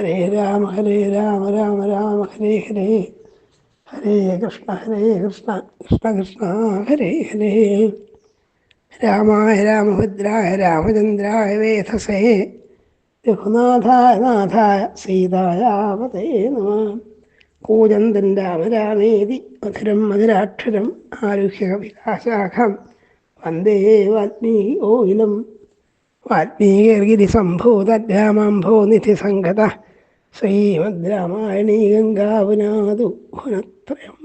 ഹരേ രാമ ഹരേ രാമ രാമ രാമ ഹരേ ഹരേ. ഹരേ കൃഷ്ണ ഹരേ കൃഷ്ണ കൃഷ്ണ കൃഷ്ണ ഹരേ ഹരേ. രാമായ രാമഭദ്രായ രാമചന്ദ്രായ വേധസേ. രഘുനാഥായ നാഥായ സീതായാവതേ നമ. കൂജന്തൻ രാമരാമേതി മധുരം മധുരാക്ഷരം ആരുഹ്യ വികാശാഖം വന്ദേ വാൽമീകി ഓയിലം വാൽമീകിർഗിരി സംഭൂത രാമാംഭോ നിധി സംഗത ശ്രീമദ് രാമായണീ ഗംഗാവനാതു വനത്രയം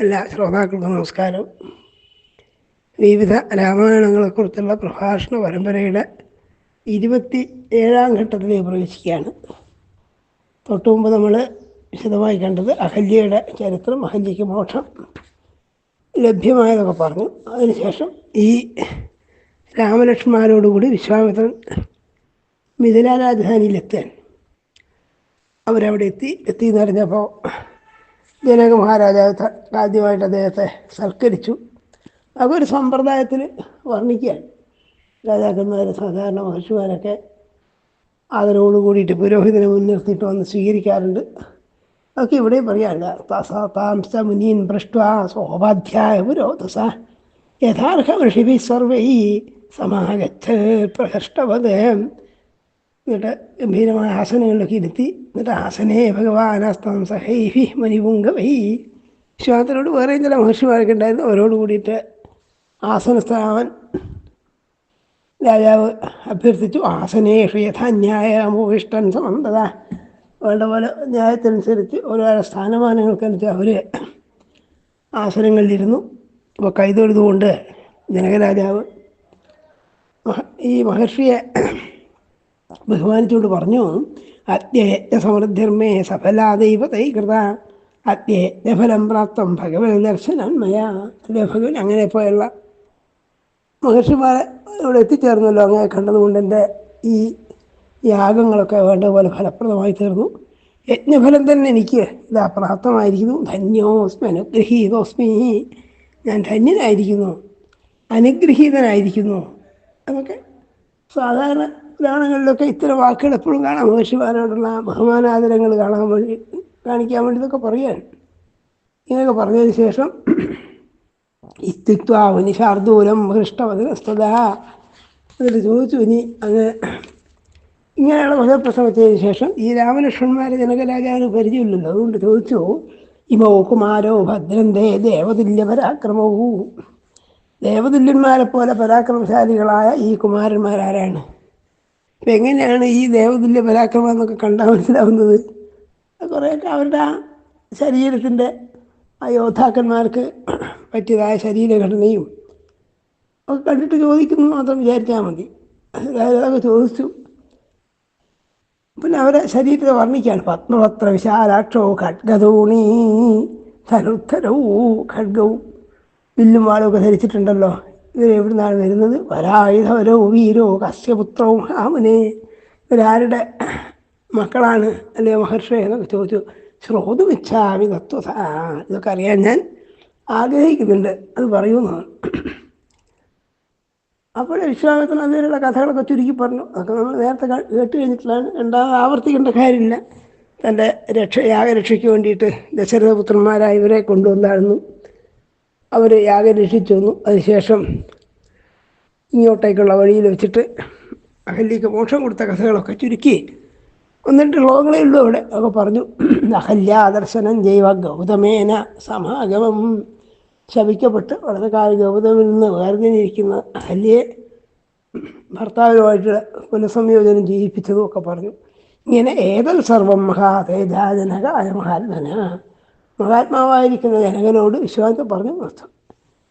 എല്ലാ ശ്രോതാക്കൾക്കും നമസ്കാരം. വിവിധ രാമായണങ്ങളെക്കുറിച്ചുള്ള പ്രഭാഷണ പരമ്പരയുടെ ഇരുപത്തി ഏഴാം ഘട്ടത്തിലേക്ക് പ്രവേശിക്കുകയാണ്. തൊട്ടു മുമ്പ് നമ്മൾ വിശദമായി കണ്ടത് അഹല്യയുടെ ചരിത്രം അഹല്യയ്ക്ക് മോക്ഷം ലഭ്യമായതൊക്കെ പറഞ്ഞു. അതിനുശേഷം ഈ രാമലക്ഷ്മണരോടുകൂടി വിശ്വാമിത്രൻ മിഥില രാജധാനിയിലെത്താൻ അവരവിടെ എത്തി എത്തി എന്ന് പറഞ്ഞപ്പോൾ ജനക മഹാരാജാവ് ആദ്യമായിട്ട് അദ്ദേഹത്തെ സൽക്കരിച്ചു. ഒരു സമ്പ്രദായത്തിൽ വർണിക്കുകയാണ്. രാജാക്കന്മാർ സാധാരണ മഹർഷിമാരൊക്കെ ആദരവോട് കൂടിയിട്ട് പുരോഹിതനെ മുൻനിർത്തിയിട്ട് വന്ന് സ്വീകരിക്കാറുണ്ട്. അതൊക്കെ ഇവിടെ പറയാനില്ല തസ മുനീൻ പൃഷ്ട സോപാധ്യായ പുരോധസ. യഥാർഹ ഋഷിഭി സർവൈ സമാഗച്ഛ പ്രഹഷ്ടവത് എന്നിട്ട് ഗംഭീരമായ ആസനങ്ങളിലൊക്കെ ഇരുത്തി എന്നിട്ട് ആസനേ ഭഗവാനാസ്തം സഹൈഹി മണിപുങ്കവൈ. വിശ്വാസത്തിനോട് വേറെ ചില മഹർഷിമാരൊക്കെ ഉണ്ടായിരുന്നു. അവരോട് കൂടിയിട്ട് ആസനസ്ഥാവൻ രാജാവ് അഭ്യർത്ഥിച്ചു ആസനേഷു യഥാന്യായമോവിഷ്ടൻ സമന്തത. വേണ്ട പോലെ ന്യായത്തിനനുസരിച്ച് ഓരോരോ സ്ഥാനമാനങ്ങൾക്കനുസരിച്ച് അവർ ആസനങ്ങളിലിരുന്നു. അപ്പോൾ കൈതൊഴുതുകൊണ്ട് ജനകരാജാവ് ഈ മഹർഷിയെ ബഹുമാനിച്ചുകൊണ്ട് പറഞ്ഞു അദ്യയജ്ഞ സമൃദ്ധിർമേ സഫലാ ദൈവതൈ കൃത അദ്യയജ്ഞഫലം പ്രാപ്തം ഭഗവൻ ദർശനം മയാ. അല്ലേ ഭഗവൻ അങ്ങനെ പോയുള്ള മഹർഷിമാരെ ഇവിടെ എത്തിച്ചേർന്നല്ലോ അങ്ങനെ കണ്ടതുകൊണ്ട് എന്റെ ഈ യാഗങ്ങളൊക്കെ വേണ്ട പോലെ ഫലപ്രദമായി തീർന്നു. യജ്ഞഫലം തന്നെ എനിക്ക് ഇതാ പ്രാപ്തമായിരിക്കുന്നു. ധന്യോസ്മി അനുഗ്രഹീതോസ്മി ഞാൻ ധന്യനായിരിക്കുന്നു അനുഗ്രഹീതനായിരിക്കുന്നു എന്നൊക്കെ സാധാരണ പുരാണങ്ങളിലൊക്കെ ഇത്തരം വാക്കുകൾ എപ്പോഴും കാണാം. മഹർഷിമാരോടുള്ള ബഹുമാനാദരങ്ങൾ കാണാൻ വേണ്ടി കാണിക്കാൻ വേണ്ടി ഇതൊക്കെ പറയാൻ ഇങ്ങനെയൊക്കെ പറഞ്ഞതിന് ശേഷം ഇസ്തിത്വ ശാർദൂലം ഹൃഷ്ടവതസ്തത എന്നിട്ട് ചോദിച്ചു ഇനി അങ്ങ് ഇങ്ങനെയുള്ള മതപ്രസംഗത്തിന് ശേഷം ഈ രാമലക്ഷ്മണന്മാരെ ജനകരാജാവിന് പരിചയമില്ലല്ലോ. അതുകൊണ്ട് ചോദിച്ചു ഇമോ കുമാരോ ഭദ്രന്തേ ദേവതുല്യ പരാക്രമവും ദേവതുല്യന്മാരെ പോലെ പരാക്രമശാലികളായ ഈ കുമാരന്മാരാരാണ്? എങ്ങനെയാണ് ഈ ദേവതുല്യ പരാക്രമം എന്നൊക്കെ കണ്ടാൽ മനസ്സിലാവുന്നത്? കുറേയൊക്കെ അവരുടെ ആ ശരീരത്തിന്റെ ആ യോദ്ധാക്കന്മാർക്ക് പറ്റിയതായ ശരീരഘടനയും ഒക്കെ കണ്ടിട്ട് ചോദിക്കുന്നു മാത്രം വിചാരിച്ചാൽ മതി. അതൊക്കെ ചോദിച്ചു. പിന്നെ അവരെ ശരീരത്തെ വർണിക്കുകയാണ്. പത്മപത്ര വിശാലാക്ഷോ ഖഡ്ഗതോണി ധനുദ്ധരവും ഖഡ്ഗവും വില്ലും വാളുമൊക്കെ ധരിച്ചിട്ടുണ്ടല്ലോ. ഇവർ എവിടുന്നാണ് വരുന്നത്? വരായുധവരോ വീരോ കസ്യപുത്രവും ഹാമനെ ഇവരാരുടെ മക്കളാണ് അല്ലേ മഹർഷി എന്നൊക്കെ ചോദിച്ചു. ശ്രോതുമിച്ഛാമി തത്വ ഇതൊക്കെ അറിയാൻ ഞാൻ ആഗ്രഹിക്കുന്നുണ്ട്. അത് പറയുമെന്നാണ് അപ്പോൾ വിശ്വാമിത്രൻ അതിലുള്ള കഥകളൊക്കെ ചുരുക്കി പറഞ്ഞു. അതൊക്കെ നമ്മൾ നേരത്തെ കേട്ട് കഴിഞ്ഞിട്ടുള്ളതാണ് രണ്ടാമത് ആവർത്തിക്കേണ്ട കാര്യമില്ല. തന്റെ രക്ഷ യാഗരക്ഷയ്ക്ക് വേണ്ടിയിട്ട് ദശരഥപുത്രന്മാരായ ഇവരെ കൊണ്ടുവന്നായിരുന്നു. അവർ യാഗം രക്ഷിച്ചു വന്നു അതിനുശേഷം ഇങ്ങോട്ടേക്കുള്ള വഴിയിൽ വെച്ചിട്ട് അഹല്യക്ക് മോക്ഷം കൊടുത്ത കഥകളൊക്കെ ചുരുക്കി. എന്നിട്ട് ലോകങ്ങളേ ഉള്ളൂ അവിടെ ഒക്കെ പറഞ്ഞു. അഹല്യാദർശനം ജൈവ ഗൗതമേന സമാഗമം. ശപിക്കപ്പെട്ട് വളരെ കാലം ഗൗതമിൽ നിന്ന് വേർതിരിക്കുന്ന അഹല്യയെ ഭർത്താവിനുമായിട്ട് പുനഃസംയോജനം ചെയ്യിപ്പിച്ചതും ഒക്കെ പറഞ്ഞു. ഇങ്ങനെ ഏതൽ സർവം മഹാതേജാജനകായ മഹാത്മന. മഹാത്മാവായിരിക്കുന്ന ജനകനോട് വിശ്വാസം പറഞ്ഞു നിർത്തും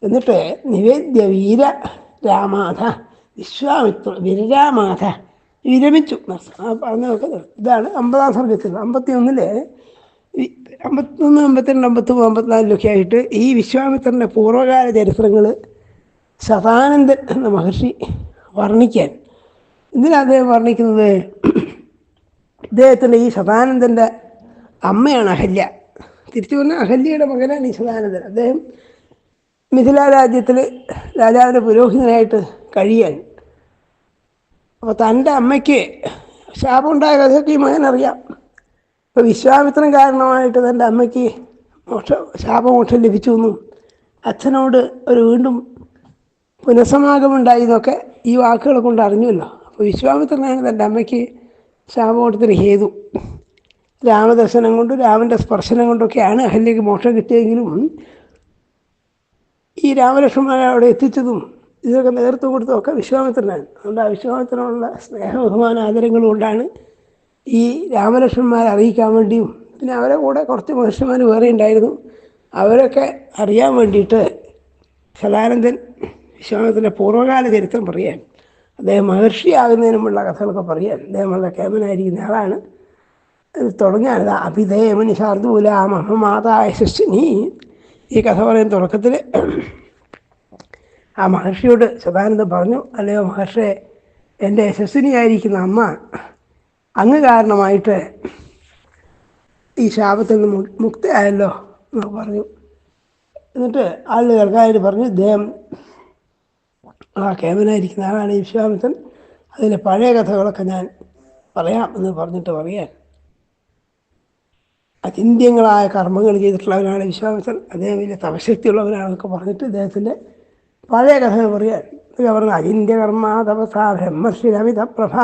എന്നിട്ട് നിവേദ്യ വീര രാമാധ വിശ്വാമിത്ര വിരരാമാധ വിരമിച്ചു. പറഞ്ഞതൊക്കെ നിർത്തും. ഇതാണ് അമ്പതാം സർഗത്തിൽ അമ്പത്തി ഒന്നിൽ അമ്പത്തൊന്ന് അമ്പത്തിരണ്ട് അമ്പത്തിമൂന്ന് അമ്പത്തിനാലിലൊക്കെ ആയിട്ട് ഈ വിശ്വാമിത്രന്റെ പൂർവകാല ചരിത്രങ്ങൾ സദാനന്ദൻ എന്ന മഹർഷി വർണിക്കാൻ. എന്തിനാണ് അദ്ദേഹം വർണിക്കുന്നത്? ഇദ്ദേഹത്തിന്റെ ഈ സദാനന്ദന്റെ അമ്മയാണ് അഹല്യ. തിരിച്ചു പറഞ്ഞാൽ അഹല്യയുടെ മകനാണ് ഈ സദാനന്ദൻ അദ്ദേഹം മിഥില രാജ്യത്തിൽ രാജാവിന്റെ പുരോഹിതനായിട്ട് കഴിയാൻ. അപ്പോൾ തന്റെ അമ്മയ്ക്ക് ശാപമുണ്ടായ കഥയൊക്കെ ഈ മകനറിയാം ഇപ്പോൾ വിശ്വാമിത്രൻ കാരണമായിട്ട് തന്റെ അമ്മയ്ക്ക് മോക്ഷ ശാപമോക്ഷം ലഭിച്ചു എന്നും അച്ഛനോട് ഒരു വീണ്ടും പുനഃസമാഗമുണ്ടായി എന്നൊക്കെ ഈ വാക്കുകൾ കൊണ്ട് അറിഞ്ഞുവല്ലോ. അപ്പോൾ വിശ്വാമിത്രനാണ് തന്റെ അമ്മയ്ക്ക് ശാപമോക്ഷത്തിന് ഹേതു. രാമദർശനം കൊണ്ടും രാമന്റെ സ്പർശനം കൊണ്ടൊക്കെയാണ് അഹല്യക്ക് മോക്ഷം കിട്ടിയെങ്കിലും ഈ രാമലക്ഷ്മണനെ അവിടെ എത്തിച്ചതും ഇതൊക്കെ നേതൃത്വം കൊടുത്തതൊക്കെ വിശ്വാമിത്രനാണ്. അതുകൊണ്ട് ആ വിശ്വാമിത്രനുള്ള സ്നേഹ ബഹുമാന ആദരങ്ങൾ കൊണ്ടാണ് ഈ രാമലക്ഷ്മണന്മാരെ അറിയിക്കാൻ വേണ്ടിയും പിന്നെ അവരെ കൂടെ കുറച്ച് മഹർഷിമാർ വേറെ ഉണ്ടായിരുന്നു. അവരൊക്കെ അറിയാൻ വേണ്ടിയിട്ട് സദാനന്ദൻ വിശ്വാമിത്രന്റെ പൂർവകാല ചരിത്രം പറയാൻ അദ്ദേഹം മഹർഷിയാകുന്നതിനുമുള്ള കഥകളൊക്കെ പറയാൻ അദ്ദേഹം വളരെ കേമനായിരിക്കുന്ന ആളാണ്. ഇത് തുടങ്ങാനത് അഭിധേമനി ശാർദൂല മഹമാതായ ശിഷ്യനി ഈ കഥ പറയുന്ന തുടക്കത്തിൽ ആ മഹർഷിയോട് ശതാനന്ദ പറഞ്ഞു അല്ലയോ മഹർഷിയെ എന്റെ യശസ്വിനിയായിരിക്കുന്ന അമ്മ അങ്ങ് കാരണമായിട്ട് ഈ ശാപത്തിൽ നിന്ന് മുക്തയായല്ലോ എന്ന് പറഞ്ഞു. എന്നിട്ട് ആളുകൾ കേൾക്കാനായിട്ട് പറഞ്ഞു ഇദ്ദേഹം ആ കേമനായിരിക്കുന്ന ആളാണ് ഈ വിശ്വാമിത്രൻ. അതിലെ പഴയ കഥകളൊക്കെ ഞാൻ പറയാം എന്ന് പറഞ്ഞിട്ട് പറയാൻ അചിന്ത്യങ്ങളായ കർമ്മങ്ങൾ ചെയ്തിട്ടുള്ളവരാണ് വിശ്വാമിത്രൻ. അദ്ദേഹം വലിയ തപശക്തിയുള്ളവരാണെന്നൊക്കെ പറഞ്ഞിട്ട് ഇദ്ദേഹത്തിന്റെ പഴയ കഥകൾ പറയുക പറഞ്ഞു അചിന്യ കർമ്മ തപസ ബ്രഹ്മശ്രീരമിത പ്രഭ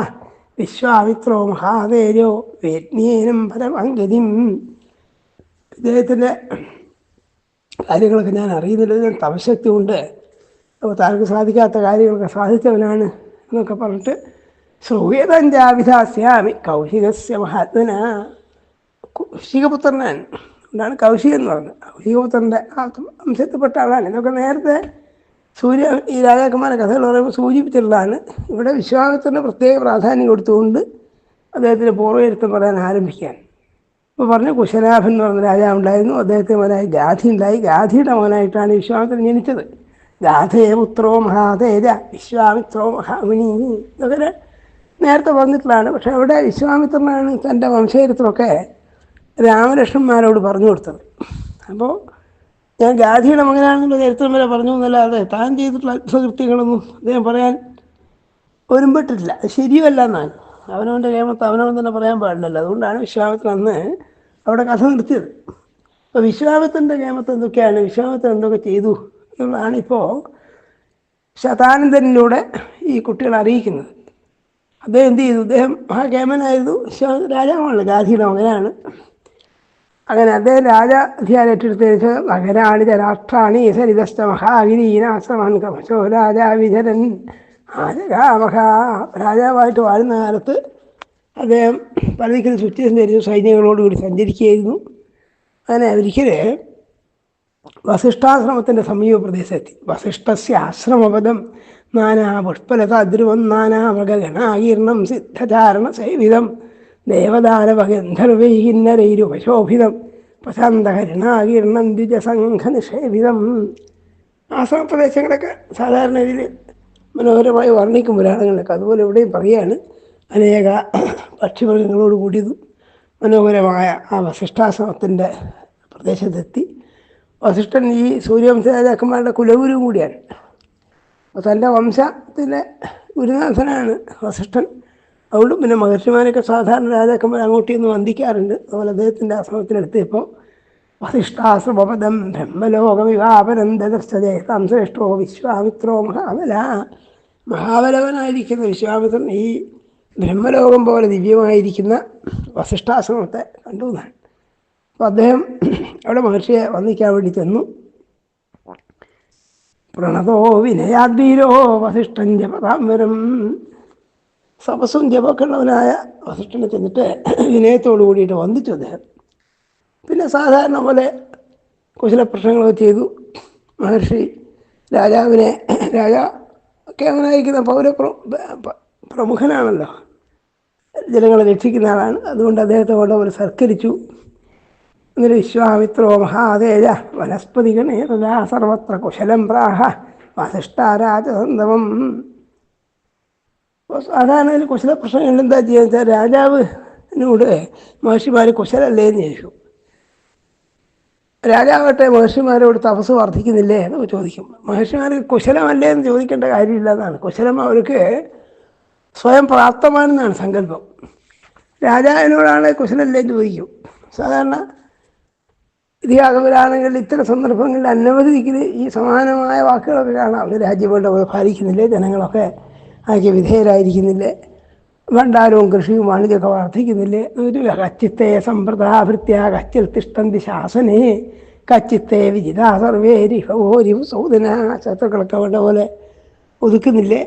വിശ്വാമിത്രോ മഹാതേജോ വേജ്ഞേനം പരമംഗതിം. ഇദ്ദേഹത്തിന്റെ കാര്യങ്ങളൊക്കെ ഞാൻ അറിയുന്നില്ല. ഞാൻ തപശക്തി കൊണ്ട് താങ്കൾക്ക് സാധിക്കാത്ത കാര്യങ്ങളൊക്കെ സാധിച്ചവനാണ് എന്നൊക്കെ പറഞ്ഞിട്ട് ശ്രൂയതഞ്ചാവിധാസ്യാമി കൗശികസ്യ മഹാത്മന. കൗശികപുത്രനാണ്. എന്താണ് കൗശിക എന്ന് പറഞ്ഞത് കൗശികപുത്രന്റെ ആ വംശത്തിൽപ്പെട്ട ആളാണ്. ഇതൊക്കെ നേരത്തെ സൂര്യ ഈ രാജാക്കന്മാരുടെ കഥകൾ പറയുമ്പോൾ സൂചിപ്പിച്ചിട്ടുള്ളതാണ്. ഇവിടെ വിശ്വാമിത്രന് പ്രത്യേക പ്രാധാന്യം കൊടുത്തുകൊണ്ട് അദ്ദേഹത്തിന്റെ പൂർവചരിത്രം പറയാൻ ആരംഭിക്കാൻ ഇപ്പോൾ പറഞ്ഞു കുശനാഭൻ എന്ന് പറഞ്ഞ രാജാവുണ്ടായിരുന്നു. അദ്ദേഹത്തിന് മകനായി ഗാധി ഉണ്ടായി. ഗാധിയുടെ മകനായിട്ടാണ് വിശ്വാമിത്രൻ ജനിച്ചത്. ഗാധേ പുത്രോ മഹാതേജ വിശ്വാമിത്രോ മഹാമുനി ഇതൊക്കെ നേരത്തെ പറഞ്ഞിട്ടുള്ളതാണ്. പക്ഷെ അവിടെ വിശ്വാമിത്രനാണ് തന്റെ വംശചരിത്രമൊക്കെ രാമലക്ഷ്മന്മാരോട് പറഞ്ഞു കൊടുത്തത്. അപ്പോൾ ഞാൻ ഗാന്ധിയുടെ മകനാണെന്നുള്ള ചരിത്രം വരെ പറഞ്ഞു എന്നല്ലാതെ താൻ ചെയ്തിട്ടുള്ള അത്ഭുതകൃത്യങ്ങളൊന്നും അദ്ദേഹം പറയാൻ ഒരുമ്പെട്ടിട്ടില്ല. ശരിയല്ല എന്നാണ് അവനവന്റെ കേമത്ത് അവനവൻ തന്നെ പറയാൻ പാടില്ലല്ലോ. അതുകൊണ്ടാണ് വിശ്വാമിത്രൻ അന്ന് അവിടെ കഥ നിർത്തിയത്. അപ്പോൾ വിശ്വാമിത്രന്റെ കേമത്ത് എന്തൊക്കെയാണ്? വിശ്വാമിത്രൻ എന്തൊക്കെ ചെയ്തു എന്നുള്ളതാണ് ഇപ്പോൾ ശതാനന്ദനിലൂടെ ഈ കുട്ടികൾ അറിയിക്കുന്നത്. അദ്ദേഹം എന്ത് ചെയ്തു? അദ്ദേഹം മഹാകേമനായിരുന്നു രാജാവാണല്ലോ. ഗാന്ധിയുടെ മകനാണ്. അങ്ങനെ അദ്ദേഹം രാജാധികാരം ഏറ്റെടുത്ത നഗരാണിത രാഷ്ട്രാണി സരിതസ്ഥ മഹാഗിരീനാശ്രമൻ കമശോ രാജാവിധരൻ ആജകാമഹാ രാജാവായിട്ട് വാഴുന്ന കാലത്ത് അദ്ദേഹം പലതിക്കലും സുത്യസം സഞ്ചരിച്ചു സൈന്യങ്ങളോടുകൂടി സഞ്ചരിക്കുകയായിരുന്നു. അങ്ങനെ ഒരിക്കൽ വസിഷ്ഠാശ്രമത്തിന്റെ സമീപ പ്രദേശത്തെത്തി വസിഷ്ഠസ്യ ആശ്രമപദം നാനാ പുഷ്പലത ധ്രുവം നാനാമൃഗഗണാകീർണം സിദ്ധചാരണ സേവിതം. ദേവദാനവഗന്ധർവൈകിന്നരൈരുപശോഭിതം പ്രശാന്തഹരിണാകീർണം ദ്വിജസംഘനിഷേവിതം ആശ്രമപ്രദേശങ്ങളൊക്കെ സാധാരണ ഇതിൽ മനോഹരമായി വർണിക്കും പുരാണങ്ങളിലൊക്കെ. അതുപോലെ ഇവിടെയും പറയുകയാണ് അനേക പക്ഷിമൃഗങ്ങളോട് കൂടിയതും മനോഹരമായ ആ വസിഷ്ഠാശ്രമത്തിന്റെ പ്രദേശത്തെത്തി. വസിഷ്ഠൻ ഈ സൂര്യവംശ രാജാക്കന്മാരുടെ കുലഗുരുവും കൂടിയാണ് തന്റെ വംശത്തിലെ ഗുരുനാഥനാണ് വസിഷ്ഠൻ. അതുകൊണ്ടും പിന്നെ മഹർഷിമാരൊക്കെ സാധാരണ രാജാക്കന്മാർ അങ്ങോട്ട് നിന്ന് വന്ദിക്കാറുണ്ട്. അതുപോലെ അദ്ദേഹത്തിന്റെ ആശ്രമത്തിലെത്തിയപ്പോൾ വസിഷ്ഠാശ്രമപദം ബ്രഹ്മലോകവിവാപനം ദദർശതേതാം ശ്രേഷ്ഠോ വിശ്വാമിത്രോ മഹാബല. മഹാബലവനായിരിക്കുന്ന വിശ്വാമിത്രൻ ഈ ബ്രഹ്മലോകം പോലെ ദിവ്യമായിരിക്കുന്ന വസിഷ്ഠാശ്രമത്തെ കണ്ടു എന്നാണ്. അപ്പോൾ അദ്ദേഹം അവിടെ മഹർഷിയെ വന്ദിക്കാൻ വേണ്ടി ചെന്നു. പ്രണതോ വിനയാദ്വീരോ വസിഷ്ഠൻ ജപതാംബരം സപസ്സും ജപമൊക്കെ വസിഷ്ഠനെ ചെന്നിട്ട് വിനയത്തോടു കൂടിയിട്ട് വന്ദിച്ചു അദ്ദേഹം. പിന്നെ സാധാരണ പോലെ കുശല പ്രശ്നങ്ങളൊക്കെ ചെയ്തു. മഹർഷി രാജാവിനെ രാജാ ഒക്കെ അങ്ങനെയായിരിക്കുന്ന പൗര പ്രമുഖനാണല്ലോ. ജനങ്ങളെ രക്ഷിക്കുന്ന ആളാണ്. അതുകൊണ്ട് അദ്ദേഹത്തെ കൊണ്ടവർ സർക്കരിച്ചു എന്നിട്ട് വിശ്വാമിത്രോ മഹാതേജ വനസ്പതികണേ സർവത്ര കുശലം പ്രാഹ വസിഷ്ഠാരാജസന്തമം അപ്പോൾ സാധാരണ ഇതിൽ കുശല പ്രശ്നങ്ങൾ എന്താ വെച്ചാൽ രാജാവിനോട് മഹർഷിമാർ കുശലല്ലേ എന്ന് ചോദിച്ചു. രാജാവട്ടെ മഹർഷിമാരോട് തപസ് വർദ്ധിക്കുന്നില്ലേ എന്ന് ചോദിക്കും. മഹർഷിമാർ കുശലമല്ലേ എന്ന് ചോദിക്കേണ്ട കാര്യമില്ല എന്നാണ്. കുശലം അവർക്ക് സ്വയം പ്രാപ്തമാണെന്നാണ് സങ്കല്പം. രാജാവിനോടാണ് കുശലല്ലേ എന്ന് ചോദിക്കും. സാധാരണ ഇതിഹാസപുരാണങ്ങളിൽ ഇത്തരം സന്ദർഭങ്ങളിൽ അനവധി ദിക്കിൽ ഈ സമാനമായ വാക്കുകളൊക്കെ കാണാം. അവർ രാജ്യങ്ങളുടെ പാലിക്കുന്നില്ലേ? ജനങ്ങളൊക്കെ അതിന് വിധേയരായിരിക്കുന്നില്ലേ? ഭണ്ഡാരവും കൃഷിയും വാണിജ്യമൊക്കെ വർദ്ധിക്കുന്നില്ലേ? ഒരു കച്ചിത്തെ സമ്പ്രദാഭൃത്യ കച്ചിൽ തിഷ്ടന്തി ശാസനേ കച്ചിത്തെ വിജിതാ സർവേരി ഹോരി സൗദന ശത്രുക്കളൊക്കെ വേണ്ട പോലെ ഒതുക്കുന്നില്ലേ?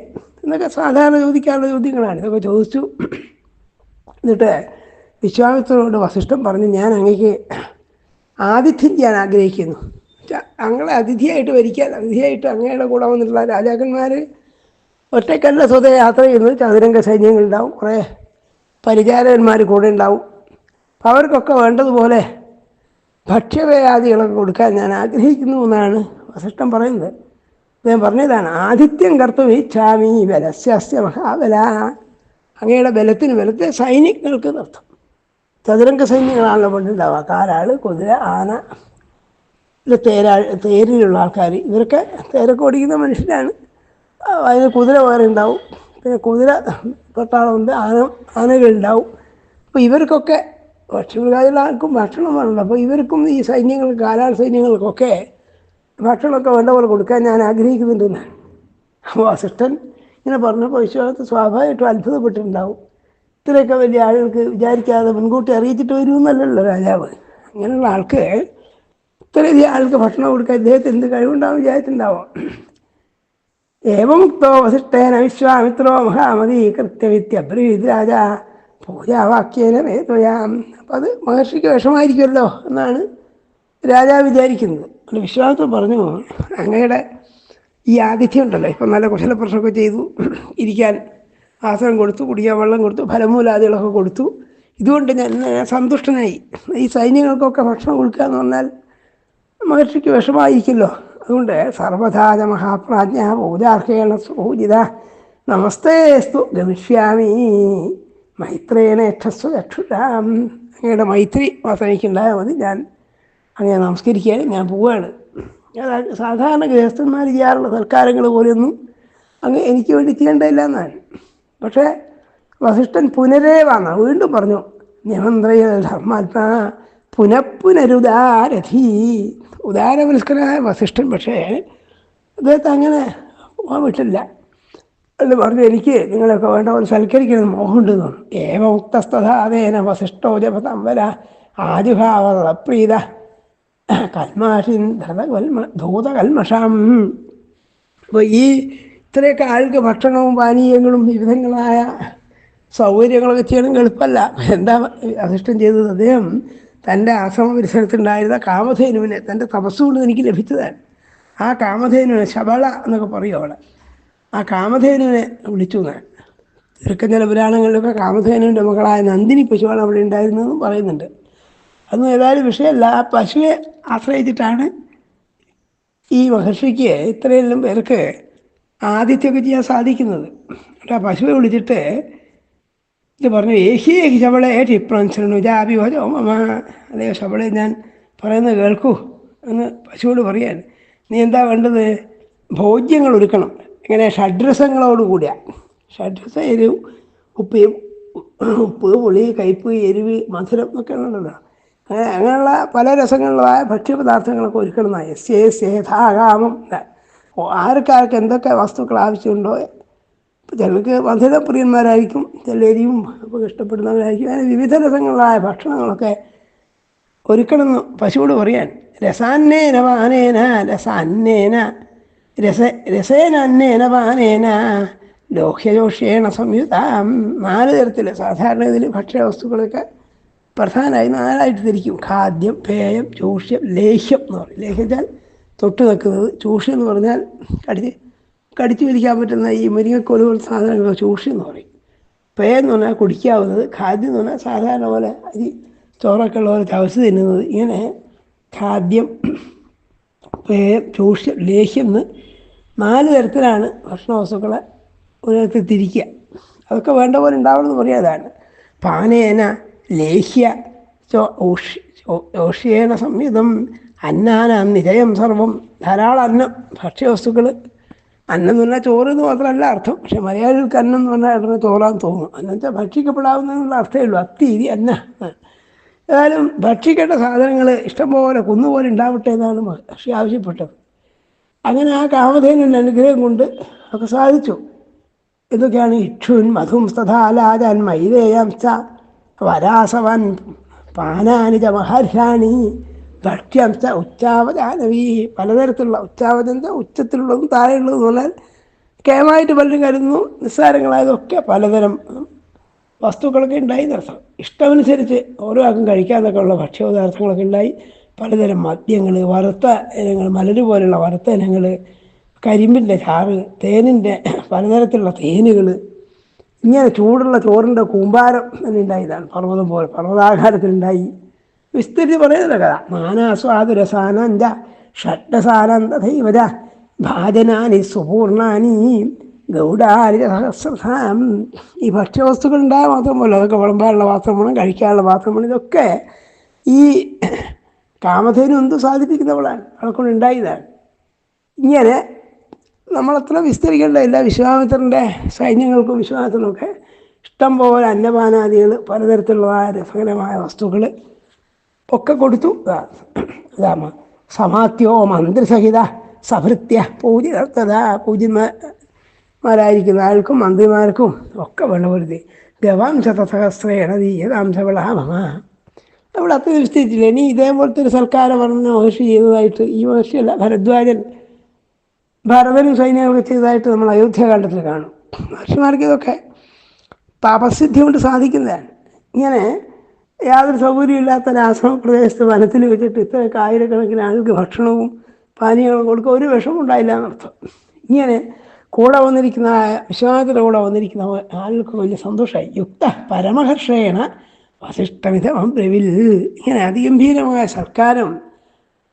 എന്നൊക്കെ സാധാരണ ചോദിക്കാനുള്ള ചോദ്യങ്ങളാണ്. ഇതൊക്കെ ചോദിച്ചു. എന്നിട്ട് വിശ്വാമിത്രനോട് വസിഷ്ഠം പറഞ്ഞു ഞാൻ അങ്ങേക്ക് ആതിഥ്യം ചെയ്യാൻ ആഗ്രഹിക്കുന്നു അങ്ങളെ അതിഥിയായിട്ട് ഭരിക്കാൻ അതിഥിയായിട്ട് അങ്ങയുടെ കൂടെ വന്നിട്ടുള്ള രാജാക്കന്മാർ ഒറ്റയ്ക്കല്ല സ്വതേ യാത്ര ചെയ്യുന്നത്. ചതുരംഗ സൈന്യങ്ങളുണ്ടാവും കുറേ പരിചാരകന്മാർ കൂടെ ഉണ്ടാവും. അപ്പോൾ അവർക്കൊക്കെ വേണ്ടതുപോലെ ഭക്ഷ്യവേയാദികളൊക്കെ കൊടുക്കാൻ ഞാൻ ആഗ്രഹിക്കുന്നു എന്നാണ് വസിഷ്ഠം പറയുന്നത്. ഞാൻ പറഞ്ഞതാണ് ആദിത്യം കർത്തും ഇച്ഛാമി ബലസ്യസ്യ മഹാബല. അങ്ങയുടെ ബലത്തിന് ബലത്തെ സൈനികങ്ങൾക്ക് നിർത്തും. ചതുരംഗ സൈന്യങ്ങളാണല്ലോ പണ്ടുണ്ടാവുക കാലാൾ കുതിര ആന തേരാ തേരിലുള്ള ആൾക്കാർ ഇവരൊക്കെ തേരൊക്കെ ഓടിക്കുന്ന മനുഷ്യരാണ്. അതിന് കുതിര വേറെ ഉണ്ടാവും പിന്നെ കുതിര പട്ടാളമുണ്ട് ആന ആനകളുണ്ടാവും. അപ്പോൾ ഇവർക്കൊക്കെ ഭക്ഷ്യമൃഗാദികൾക്കും ഭക്ഷണം വേണമല്ലോ. അപ്പോൾ ഇവർക്കും ഈ സൈന്യങ്ങൾ കാലാൾ സൈന്യങ്ങൾക്കൊക്കെ ഭക്ഷണമൊക്കെ വേണ്ട പോലെ കൊടുക്കാൻ ഞാൻ ആഗ്രഹിക്കുന്നുണ്ടെന്ന് അപ്പോൾ വസിഷ്ഠൻ ഇങ്ങനെ പറഞ്ഞപ്പോൾ വിശ്വാസത്തിൽ സ്വാഭാവികമായിട്ടും അത്ഭുതപ്പെട്ടിട്ടുണ്ടാവും. ഇത്രയൊക്കെ വലിയ ആളുകൾക്ക് വിചാരിക്കാതെ മുൻകൂട്ടി അറിയിച്ചിട്ട് വരുമെന്നല്ലല്ലോ രാജാവ്. അങ്ങനെയുള്ള ആൾക്ക് ഇത്രയധികം ആൾക്ക് ഭക്ഷണം കൊടുക്കാൻ ഇദ്ദേഹത്തിന് എന്ത് കഴിവുണ്ടാവും വിചാരിച്ചിട്ടുണ്ടാവും. ഏവമുക്തോ വസിഷ്ഠേന വിശ്വാമിത്രോ മഹാമതി കൃത്യവിത്യബ്രീത് രാജ. പൂജാവാക്യേന വേദയാം അപ്പം അത് മഹർഷിക്ക് വിഷമായിരിക്കുമല്ലോ എന്നാണ് രാജാവ് വിചാരിക്കുന്നത്. അതുകൊണ്ട് വിശ്വാമിത്രൻ പറഞ്ഞു അങ്ങയുടെ ഈ ആതിഥ്യം ഉണ്ടല്ലോ ഇപ്പം നല്ല കുശലപ്രശ്നമൊക്കെ ചെയ്തു ഇരിക്കാൻ ആസനം കൊടുത്തു കുടിക്കാൻ വെള്ളം കൊടുത്തു ഫലമൂലാദികളൊക്കെ കൊടുത്തു. ഇതുകൊണ്ട് ഞാൻ സന്തുഷ്ടനായി. ഈ സൈന്യങ്ങൾക്കൊക്കെ ഭക്ഷണം കൊടുക്കുക എന്ന് പറഞ്ഞാൽ മഹർഷിക്ക് വിഷമായിരിക്കുമല്ലോ അതുകൊണ്ട് സർവധാജ മഹാപ്രാജ്ഞ പൂജാർഹേണ സൂചിത നമസ്തേസ്തു ഗമിഷ്യാമി മൈത്രേനേക്ഷസ്വ ചക്ഷുരാം. അങ്ങയുടെ മൈത്രി മാത്രം മതി ഞാൻ അങ്ങനെ നമസ്കരിക്കുകയാണ് ഞാൻ പോവുകയാണ്. അതായത് സാധാരണ ഗൃഹസ്ഥന്മാർ ചെയ്യാറുള്ള സൽക്കാരങ്ങൾ പോലെയൊന്നും അങ്ങ് എനിക്ക് വേണ്ടി ചെയ്യേണ്ടതില്ല എന്നാണ്. പക്ഷേ വസിഷ്ഠൻ പുനരേവാന്ന വീണ്ടും പറഞ്ഞു നിമന്ത്രയ ധർമാത്മാ പുനഃപുനരുദാരഥി ഉദാരപുരസ്കരനായ വസിഷ്ഠൻ പക്ഷേ അദ്ദേഹത്തെ അങ്ങനെ പോകാൻ വിട്ടില്ല എന്ന് പറഞ്ഞു എനിക്ക് നിങ്ങളൊക്കെ വേണ്ട പോലെ സൽക്കരിക്കണം മോഹമുണ്ട് എന്ന് പറഞ്ഞു ഏവ മുക്തസ്തധാതേന വസിഷ്ഠോ ജപതംബര ആജുഭാവപ്രീത കൽമാഷിൻ ധതകൽമ ധൂതകൽമഷം. അപ്പോൾ ഈ ഇത്രയൊക്കെ ആൾക്ക് ഭക്ഷണവും പാനീയങ്ങളും വിവിധങ്ങളായ സൗകര്യങ്ങളൊക്കെ ചെയ്യണം എളുപ്പമല്ല. എന്താ അധിഷ്ഠം ചെയ്തത്? അദ്ദേഹം തന്റെ ആശ്രമ പരിസരത്തുണ്ടായിരുന്ന കാമധേനുവിനെ തന്റെ തപസ്സുകൊണ്ട് എനിക്ക് ലഭിച്ചതാണ്. ആ കാമധേനുവിനെ ശബള എന്നൊക്കെ പറയും അവളെ ആ കാമധേനുവിനെ വിളിച്ചു ഞാൻ തിരുക്കഞ്ഞല പുരാണങ്ങളിലൊക്കെ കാമധേനുവിന്റെ മകളായ നന്ദിനി പശുവാണ് അവിടെ ഉണ്ടായിരുന്നതെന്ന് പറയുന്നുണ്ട്. അതൊന്നും ഏതായാലും വിഷയമല്ല. ആ പശുവെ ആശ്രയിച്ചിട്ടാണ് ഈ മഹർഷിക്ക് ഇത്രയെല്ലാം പേർക്ക് ആദിത്യമൊക്കെ ചെയ്യാൻ സാധിക്കുന്നത്. ആ പശുവെ വിളിച്ചിട്ട് ഇത് പറഞ്ഞു ഏഹി ഏഹി ശബളെ ടിപ്രം ശൃണുജാപി ഭജോ മമ അതേ ശബളെ ഞാൻ പറയുന്നത് കേൾക്കൂ എന്ന് പശുവോട് പറയാൻ നീ എന്താ വേണ്ടത്? ഭോജ്യങ്ങൾ ഒരുക്കണം. ഇങ്ങനെ ഷഡ്രസങ്ങളോട് കൂടിയാണ് ഷഡ്രസ എരിവ് ഉപ്പ് ഉപ്പ് പുളി കയ്പ് എരിവ് മധുരം ഒക്കെ ഉണ്ടല്ലോ. അങ്ങനെ അങ്ങനെയുള്ള പല രസങ്ങളുള്ളതായ ഭക്ഷ്യപദാർത്ഥങ്ങളൊക്കെ ഒരുക്കണം എന്നാണ് എസ് സേ ധാകാമം ആർക്കാർക്ക് എന്തൊക്കെ വസ്തുക്കൾ ആവശ്യമുണ്ടോ ചിലർക്ക് മധുരപ്രിയന്മാരായിരിക്കും ചിലരിയും അപ്പോൾ ഇഷ്ടപ്പെടുന്നവരായിരിക്കും അങ്ങനെ വിവിധ രസങ്ങളായ ഭക്ഷണങ്ങളൊക്കെ ഒരുക്കണമെന്ന് പശുവോട് പറയാൻ രസാന്നേന രസ രസാന്നേന രസ രസേന അന്നേന വാനേന ലോഹ്യജോഷേണ സംയുതം. നാല് തരത്തിൽ സാധാരണ ഇതിൽ ഭക്ഷ്യവസ്തുക്കളൊക്കെ പ്രധാനമായി നാലായിട്ട് തിരിക്കും. ഖാദ്യം പേയം ചൂഷ്യം ലേഹ്യം എന്ന് പറയും. ലേഹ്യം വെച്ചാൽ തൊട്ട് നിൽക്കുന്നത് ചൂഷ്യം എന്ന് പറഞ്ഞാൽ കടിച്ച് കടിച്ചു വലിക്കാൻ പറ്റുന്ന ഈ മുരിങ്ങക്കോൽ പോലത്തെ സാധനങ്ങൾ ചൂഷ്യം എന്ന് പറയും. പേ എന്ന് പറഞ്ഞാൽ കുടിക്കാവുന്നത് ഖാദ്യം എന്ന് പറഞ്ഞാൽ സാധാരണ പോലെ അരി ചോറൊക്കെ ഉള്ള പോലെ ചവച്ച് തിന്നുന്നത്. ഇങ്ങനെ ഖാദ്യം പേ ചൂഷ്യം ലേഹ്യം എന്ന് നാല് തരത്തിലാണ് ഭക്ഷണ വസ്തുക്കളെ ഒരു തരത്തിൽ തിരിക്കുക. അതൊക്കെ വേണ്ട പോലെ ഉണ്ടാവണമെന്ന് പറയാതാണ്. പാനേന ലേഹ്യ ചോ- ഓഷ്- ചോ- ഓഷ്യേന സംയുതം അന്നാന നിരയം സർവം ധാരാളം അന്നം ഭക്ഷ്യവസ്തുക്കൾ അന്നം എന്ന് പറഞ്ഞാൽ ചോറ് എന്ന് മാത്രമല്ല അർത്ഥം. പക്ഷെ മലയാളികൾക്ക് അന്നം എന്ന് പറഞ്ഞാൽ ഉടനെ ചോറാന്ന് തോന്നും. അന്ന് വെച്ചാൽ ഭക്ഷിക്കപ്പെടാവുന്നതിനുള്ള അർത്ഥമേ ഉള്ളൂ. അത്തിരി അന്ന. ഏതായാലും ഭക്ഷിക്കേണ്ട സാധനങ്ങൾ ഇഷ്ടംപോലെ കുന്നുപോലെ ഉണ്ടാവട്ടെ എന്നാണ് മഹർഷി ആവശ്യപ്പെട്ടത്. അങ്ങനെ ആ കാമധേനുവിന്റെ അനുഗ്രഹം കൊണ്ട് ഒക്കെ സാധിച്ചു. ഇതൊക്കെയാണ് ഇക്ഷുൻ മധും തഥാലാജൻ മൈരേയം വരാസവൻ പാനാനിജ മഹർഷാണി. ഭക്ഷ്യം ച ഉച്ചാവജാനവി പലതരത്തിലുള്ള ഉച്ചാവജം ച ഉച്ചത്തിലുള്ളതും താഴെയുള്ളതും പറഞ്ഞാൽ കേമായിട്ട് പലരും കരുതുന്നു. നിസ്സാരങ്ങളായതൊക്കെ പലതരം വസ്തുക്കളൊക്കെ ഉണ്ടായി നിർത്തണം ഇഷ്ടമനുസരിച്ച് ഓരോ ആൾക്കും കഴിക്കാനൊക്കെ ഉള്ള ഭക്ഷ്യപദാർത്ഥങ്ങളൊക്കെ ഉണ്ടായി. പലതരം മദ്യങ്ങൾ വറുത്ത ഇനങ്ങൾ മലര് പോലുള്ള വറുത്ത ഇനങ്ങൾ കരിമ്പിന്റെ ചാറ് തേനിന്റെ പലതരത്തിലുള്ള തേനുകൾ ഇങ്ങനെ ചൂടുള്ള ചോറിന്റെ കൂമ്പാരം തന്നെ ഉണ്ടായതാണ്. പർവതം പോലെ പർവതാകാരത്തിലുണ്ടായി. വിസ്തരിച്ച് പറയുന്നില്ല കഥ. നാനാസ്വാദുരസാനന്ദ ഷഡ്സാനന്ദ ദൈവജ ഭാജനാനി സുപൂർണാനി ഗൗഡാരി സഹസ്രസാം ഈ ഭക്ഷ്യവസ്തുക്കൾ ഉണ്ടായ മാത്രം പോലെ അതൊക്കെ വിളമ്പാനുള്ള പാത്രമാണ് കഴിക്കാനുള്ള പാത്രമാണ് ഇതൊക്കെ ഈ കാമധേനു എന്ത് സാധിപ്പിക്കുന്നവളാണ്? അവൾക്കൊണ്ട് ഉണ്ടായതാണ്. ഇങ്ങനെ നമ്മളത്ര വിസ്തരിക്കേണ്ട എല്ലാ വിശ്വാമിത്രന്റെ സൈന്യങ്ങൾക്കും വിശ്വാമിത്രനൊക്കെ ഇഷ്ടം പോലെ അന്നപാനാദികൾ പലതരത്തിലുള്ള രസകരമായ വസ്തുക്കൾ ഒക്കെ കൊടുത്തു. രാമ സമാത്യോ മന്ത്രിസഹിത സഭൃത്യ പൂജിതർത്തത പൂജ്യന്മാരായിരിക്കുന്ന ആൾക്കും മന്ത്രിമാർക്കും ഒക്കെ വെള്ളപൊരുതി ഗവാംശ ശതസഹസ്രേണ ദീയതാംശവള മമ. അവിടെ അത്ര വിസ്തരിച്ചില്ല. ഇനി ഇതേപോലത്തെ ഒരു സൽക്കാരം പറഞ്ഞ മഹർഷി ചെയ്തതായിട്ട് ഈ മഹർഷിയല്ല ഭരദ്വാജൻ ഭരതനും സൈന്യമൊക്കെ ചെയ്തതായിട്ട് നമ്മൾ അയോധ്യാകാന്ഡത്തിൽ കാണും. മഹർഷിമാർക്ക് ഇതൊക്കെ തപസിദ്ധി കൊണ്ട് സാധിക്കുന്നതാണ്. ഇങ്ങനെ യാതൊരു സൗകര്യമില്ലാത്ത ഒരു ആശ്രമ പ്രദേശത്ത് വനത്തിൽ വെച്ചിട്ട് ഇത്രയൊക്കെ ആയിരക്കണക്കിന് ആൾക്ക് ഭക്ഷണവും പാനീയങ്ങളും കൊടുക്കുക ഒരു വിഷമം ഉണ്ടായില്ല എന്നർത്ഥം. ഇങ്ങനെ കൂടെ വന്നിരിക്കുന്ന വിശ്വാസത്തിന്റെ കൂടെ വന്നിരിക്കുന്ന ആളുകൾക്ക് വലിയ സന്തോഷമായി. യുക്ത പരമഹർഷേണ വസിഷ്ഠമിതം ബ്രവിൽ. ഇങ്ങനെ അതിഗംഭീരമായ സർക്കാരം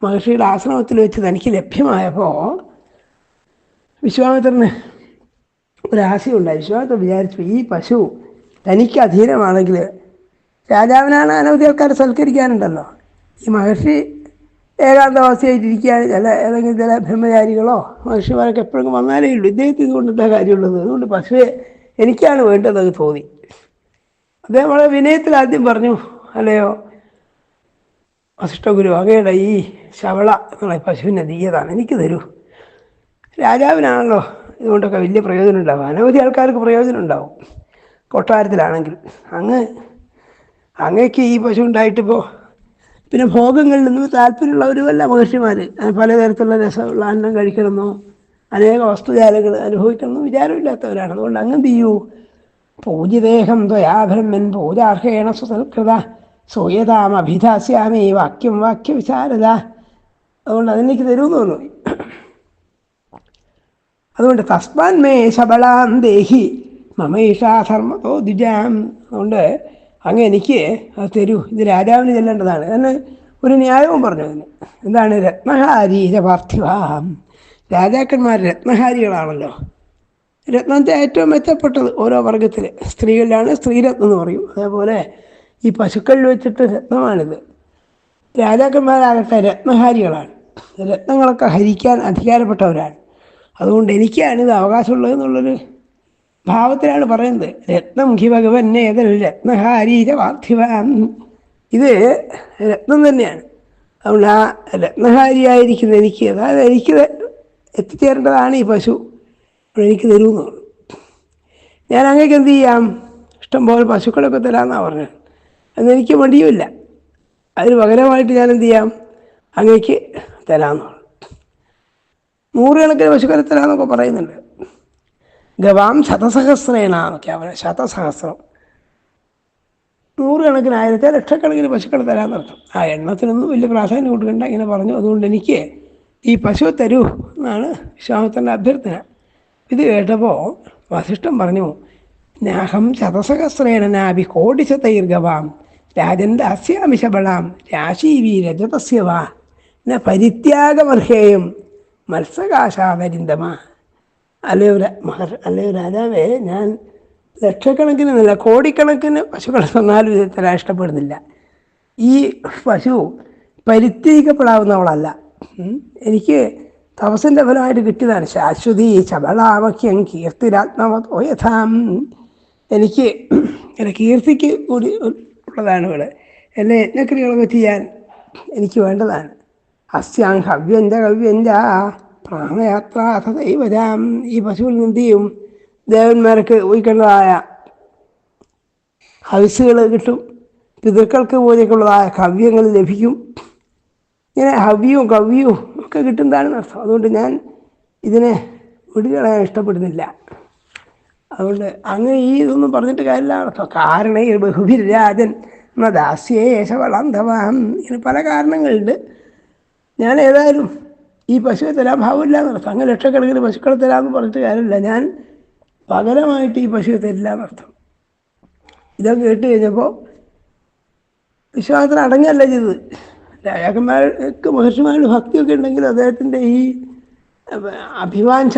മഹർഷിയുടെ ആശ്രമത്തിൽ വെച്ച് തനിക്ക് ലഭ്യമായപ്പോൾ വിശ്വാമിത്രന് ഒരാശയുണ്ടായി വിശ്വാമിത്രൻ വിചാരിച്ചു ഈ പശു തനിക്ക് അധീനമാണെങ്കിൽ രാജാവിനാണ് അനവധി ആൾക്കാർ സൽക്കരിക്കാനുണ്ടല്ലോ. ഈ മഹർഷി ഏകാന്തവാസിയായിട്ടിരിക്കാൻ ചില ഏതെങ്കിലും ചില ബ്രഹ്മചാരികളോ മഹർഷിമാരൊക്കെ എപ്പോഴും വന്നാലേ ഉള്ളൂ. ഇദ്ദേഹത്തിന് കൊണ്ടിട്ടാ കാര്യമുള്ളത്. അതുകൊണ്ട് പക്ഷേ എനിക്കാണ് വേണ്ടത് തോന്നി. അദ്ദേഹം വളരെ വിനയത്തിൽ ആദ്യം പറഞ്ഞു അല്ലയോ വസിഷ്ഠഗുരു അങ്ങയുടെ ഈ ശവള എന്നുള്ള പശുവിനെ ദീയതാണ് എനിക്ക് തരൂ. രാജാവിനാണല്ലോ ഇതുകൊണ്ടൊക്കെ വലിയ പ്രയോജനം ഉണ്ടാവും അനവധി ആൾക്കാർക്ക് പ്രയോജനം ഉണ്ടാവും. കൊട്ടാരത്തിലാണെങ്കിൽ അങ്ങ് അങ്ങക്ക് ഈ പശു ഉണ്ടായിട്ടിപ്പോൾ പിന്നെ ഭോഗങ്ങളിൽ നിന്നും താല്പര്യമുള്ളവരുമല്ല മഹർഷിമാർ പലതരത്തിലുള്ള രസമുള്ള അന്നം കഴിക്കണമെന്നോ അനേക വസ്തുജാലകൾ അനുഭവിക്കണമെന്നോ വിചാരമില്ലാത്തവരാണ്. അതുകൊണ്ട് അങ്ങ് ചെയ്യൂ പൂജിദേഹം ത്വയാഭ്രമൻ പൂജാർഹേണ സുസൽകൃത സൂയതാം അഭിധാസ്യാമി വാക്യം വാക്യ വിശാരത അതുകൊണ്ട് അതെനിക്ക് തരുമെന്ന് തോന്നു അതുകൊണ്ട് തസ്മാൻ മേ ശബളാം ദേഹി മമേഷാ ധർമ്മതോ ദ്വിജാം. അതുകൊണ്ട് അങ്ങ് എനിക്ക് അത് തരൂ. ഇത് രാജാവിന് ചെല്ലേണ്ടതാണ്. എന്ന് ഒരു ന്യായവും പറഞ്ഞു അതിന്. എന്താണ് രത്നഹാരീര പാർത്ഥിവാഹം രാജാക്കന്മാർ രത്നഹാരികളാണല്ലോ. രത്നത്തെ ഏറ്റവും മെച്ചപ്പെട്ടത് ഓരോ വർഗത്തിൽ സ്ത്രീകളിലാണ് സ്ത്രീരത്നം എന്ന് പറയും. അതേപോലെ ഈ പശുക്കളിൽ വെച്ചിട്ട് രത്നമാണിത്. രാജാക്കന്മാരാകട്ടെ രത്നഹാരികളാണ്. രത്നങ്ങളൊക്കെ ഹരിക്കാൻ അധികാരപ്പെട്ടവരാണ്. അതുകൊണ്ട് എനിക്കാണിത് അവകാശമുള്ളത് എന്നുള്ളൊരു ഭാവത്തിലാണ് പറയുന്നത്. രത്നം ഹി ഭഗവൻ ഏതൽ രത്നഹാരീര പാർത്ഥിവാൻ ഇത് രത്നം തന്നെയാണ്. അതുകൊണ്ട് ആ രത്നഹാരിയായിരിക്കുന്ന എനിക്ക് അതായത് എനിക്ക് എത്തിച്ചേരേണ്ടതാണ് ഈ പശു. എനിക്ക് തരുമെന്ന് ഞാൻ അങ്ങേക്ക് എന്ത് ചെയ്യാം? ഇഷ്ടംപോലെ പശുക്കളൊക്കെ തരാമെന്നാണ് പറഞ്ഞത്. അതെനിക്ക് മടിയുമില്ല. അതിന് പകരമായിട്ട് ഞാൻ എന്ത് ചെയ്യാം? അങ്ങേക്ക് തരാമെന്ന് പറഞ്ഞു നൂറുകണക്കിന് പശുക്കളെ തരാമെന്നൊക്കെ പറയുന്നുണ്ട്. ഗവാം ശതസഹസ്രേണാന്നൊക്കെ കേവലം ശതസഹസ്രം. നൂറുകണക്കിന് ആയിരത്തെ ലക്ഷക്കണക്കിന് തരാൻ തരാമെന്നർത്ഥം ആ എണ്ണത്തിനൊന്നും വലിയ പ്രാധാന്യം കൊടുക്കണ്ട ഇങ്ങനെ പറഞ്ഞു. അതുകൊണ്ട് എനിക്ക് ഈ പശു തരൂ എന്നാണ് വിശ്വാമിത്രന്റെ അഭ്യർത്ഥന. ഇത് കേട്ടപ്പോൾ വസിഷ്ഠം പറഞ്ഞു നാഹം ശതസഹസ്രേണ നാഭി കോടിശതൈർഗവാം രാജൻ രാജന്റെ ശബളാം രാശീവി രജതസ്യവാ ന പരിത്യാഗമർഹേയം മത്സ്യകാശാവരിന്തമ അല്ലയോ മഹർ അല്ലയോ രാജാവേ ഞാൻ ലക്ഷക്കണക്കിന് എന്നല്ല കോടിക്കണക്കിന് പശുക്കളെ തന്നാലും ഇത് തരാൻ ഇഷ്ടപ്പെടുന്നില്ല. ഈ പശു പരിത്യജിക്കപ്പെടാവുന്നവളല്ല. എനിക്ക് തപസ്സിന്റെ ഫലമായിട്ട് കിട്ടിയതാണ്. ശാശ്വതി ശബളാമഖ്യം കീർത്തിരാത്മാവോ യഥാം. എനിക്ക് എന്റെ കീർത്തിക്ക് കൂടി ഉള്ളതാണ് ഇവിടെ. എന്റെ യജ്ഞക്രിയകളൊക്കെ ചെയ്യാൻ എനിക്ക് വേണ്ടതാണ്. അസ്യാം ഹവ്യന്റെ കവ്യഞ്ച പ്രാണയാത്ര അഥ ദൈവജാം ഈ പശുവിൽ നിന്ന് ചെയ്യും? ദേവന്മാർക്ക് ഊഹിക്കേണ്ടതായ ഹവിസുകൾ കിട്ടും. പിതൃക്കൾക്ക് പോലെയൊക്കെയുള്ളതായ കവ്യങ്ങൾ ലഭിക്കും. ഇങ്ങനെ ഹവ്യവും കവ്യവും ഒക്കെ കിട്ടുന്നതാണ് അർത്ഥം. അതുകൊണ്ട് ഞാൻ ഇതിനെ വിടുകളയാൻ ഇഷ്ടപ്പെടുന്നില്ല. അതുകൊണ്ട് അങ്ങനെ ഈ ഇതൊന്നും പറഞ്ഞിട്ട് കാര്യമില്ല. അർത്ഥം കാരണം ഈ ബഹുഭിരാജൻ ദാസ്യേശവളന്ധവാം ഇങ്ങനെ പല കാരണങ്ങളുണ്ട്. ഞാൻ ഏതായാലും ഈ പശുവെ തരാൻ ഭാവമില്ല എന്നർത്ഥം അങ്ങനെ ലക്ഷക്കണക്കിന് പശുക്കളെ തരാമെന്ന് പറഞ്ഞിട്ട് കാര്യമില്ല. ഞാൻ പകരമായിട്ട് ഈ പശുവെ തരില്ല എന്നർത്ഥം ഇതൊക്കെ കേട്ട് കഴിഞ്ഞപ്പോൾ വിശ്വാസത്തിന് അടങ്ങല്ല ചെയ്തത്. രാജാക്കന്മാർക്ക് മഹർഷിമാരുടെ ഭക്തിയൊക്കെ ഉണ്ടെങ്കിൽ അദ്ദേഹത്തിന്റെ ഈ അഭിവാഞ്ച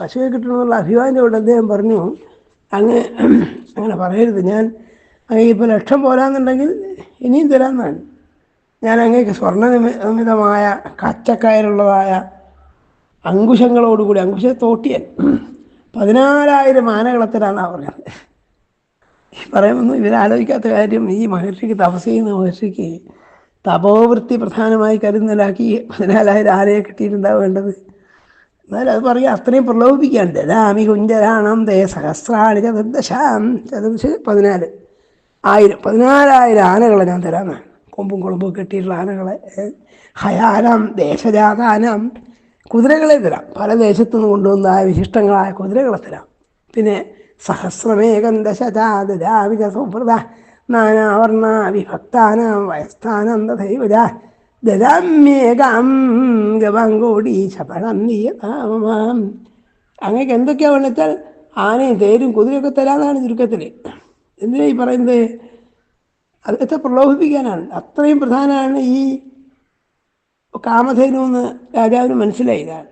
പശുവെ കിട്ടണമെന്നുള്ള അഭിവാഞ്ച കൊണ്ട് അദ്ദേഹം പറഞ്ഞു അങ്ങ് അങ്ങനെ പറയരുത്. ഞാൻ അങ്ങനെ ഇപ്പോൾ ലക്ഷം പോരാന്നുണ്ടെങ്കിൽ ഇനിയും തരാമെന്നാണ്. ഞാൻ അങ്ങേക്ക് സ്വർണ നിർമ്മിതമായ കച്ചക്കയറുള്ളതായ അങ്കുശങ്ങളോടുകൂടി അങ്കുശ തോട്ടിയൻ. പതിനാലായിരം ആനകളത്തിലാണ് പറഞ്ഞത്. ഈ പറയുമ്പോൾ ഇവരാലോചിക്കാത്ത കാര്യം ഈ മഹർഷിക്ക് തപസ് ചെയ്യുന്ന മഹർഷിക്ക് തപോവൃത്തി പ്രധാനമായി കരുതലാക്കി പതിനാലായിരം ആനയെ കിട്ടിയിട്ടുണ്ടാ വേണ്ടത്. എന്നാലും അത് പറയുക അത്രയും പ്രലോഭിപ്പിക്കാണ്ട്. രാമി കുഞ്ചരാണം ദേ സഹസ്രാണി ചതുർദശാം ചതുർദശ പതിനാല്. ആയിരം പതിനാലായിരം ആനകളെ ഞാൻ തരാമെന്നാണ്. കൊമ്പും കുളമ്പും കെട്ടിയിട്ടുള്ള ആനകളെ ഹയാനം ദേശജാതാനം കുതിരകളെ തരാം. പല ദേശത്തു നിന്ന് കൊണ്ടുവന്ന വിശിഷ്ടങ്ങളായ കുതിരകളെ തരാം. പിന്നെ സഹസ്രമേകം ദശജാതജാവിജ സുഹൃത നാനാവർണ വിഭക്താനാം വയസ്ഥാനം തഥൈവജ ദദാമ്യേകാം ഗവാങ്കോടി ശപണം നീയതാമമാം. അങ്ങേക്ക് എന്തൊക്കെയാ വെച്ചാൽ ആനയും തേരും കുതിരയൊക്കെ തരാമെന്നാണ് ചുരുക്കത്തിൽ എന്തിനാ ഈ പറയുന്നത്? അദ്ദേഹത്തെ പ്രലോഭിപ്പിക്കാനാണ്? അത്രയും പ്രധാനമാണ് ഈ കാമധേനു എന്ന് രാജാവിന് മനസ്സിലായതാണ്